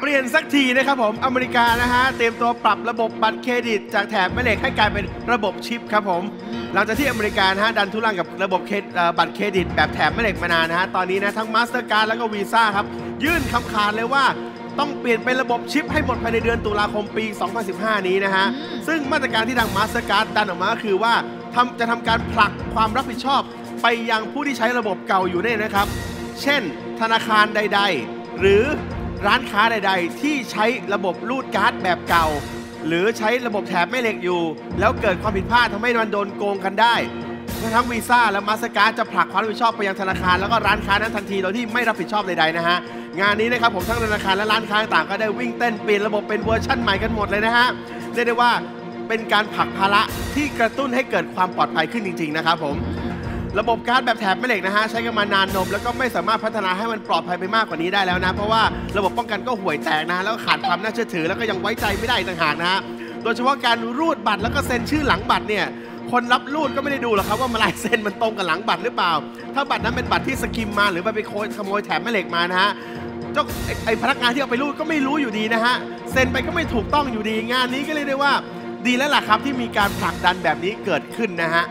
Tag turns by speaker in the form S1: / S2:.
S1: เปลี่ยนสักทีนะครับผมอเมริกานะฮะเตรียมตัวปรับระบบบัตรเครดิต จากแถบแม่เหล็กให้กลายเป็นระบบชิปครับผม หลังจากที่อเมริกานะฮะดันทุรังกับระบบเครบัตรเครดิต แบบแถบแม่เหล็กมานานนะฮะตอนนี้นะทั้งมาสเตอร์การ์ดแล้วก็วีซ่าครับยื่นคำขาดเลยว่าต้องเปลี่ยนเป็นระบบชิปให้หมดภายในเดือนตุลาคมปี 2015 นี้นะฮะ ซึ่งมาตรการที่ทางมาสเตอร์การ์ดดันออกมาคือว่าทำจะทำการผลักความรับผิดชอบ ไปยังผู้ที่ใช้ระบบเก่าอยู่เนี่ยนะครับ เช่น ธนาคารใด ๆ หรือ ร้านค้าใด ๆ ที่ใช้ระบบรูดการ์ดแบบเก่า หรือใช้ระบบแถบแม่เหล็กอยู่ แล้วเกิดความผิดพลาดทำให้มันโดนโกงกันได้ทั้งวีซ่าและมาสการ์จะผลักความรับผิดชอบไปยังธนาคารแล้วก็ร้านค้านั้นทันทีโดยที่ไม่รับผิดชอบใดๆนะฮะงานนี้นะครับผมทั้งธนาคารและร้านค้าต่างก็ได้วิ่งเต้นเปลี่ยนระบบเป็นเวอร์ชั่นใหม่กันหมดเลยนะฮะเรียกได้ว่าเป็นการผลักภาระที่กระตุ้นให้เกิดความปลอดภัยขึ้นจริง ๆ นะครับผม ระบบการ์ดแบบแถบแม่เหล็กนะฮะใช้กันมานานนม แล้วก็ไม่สามารถพัฒนาให้มันปลอดภัยไปมากกว่านี้ได้แล้วนะ เพราะว่าระบบป้องกันก็ห่วยแตกนะแล้วขาดความน่าเชื่อถือแล้วก็ยังไว้ใจไม่ได้ต่างหากนะฮะโดยเฉพาะการรูดบัตรแล้วก็เซ็นชื่อหลังบัตรเนี่ยคนรับรูดก็ไม่ได้ดูหรอกครับว่ามาลายเซ็นมันตรงกับหลังบัตรหรือเปล่า ถ้าบัตรนั้นเป็นบัตรที่สกิมมาหรือไปไปโคขโมยแถบแม่เหล็กมานะฮะเจ้าไอพนักงานที่เอาไปรูดก็ไม่รู้อยู่ดีนะฮะเซ็นไปก็ไม่ถูกต้องอยู่ดีงานนี้ก็เลยได้ว่า ดีแล้วล่ะครับที่มีการผลักดันแบบนี้เกิดขึ้นนะฮะ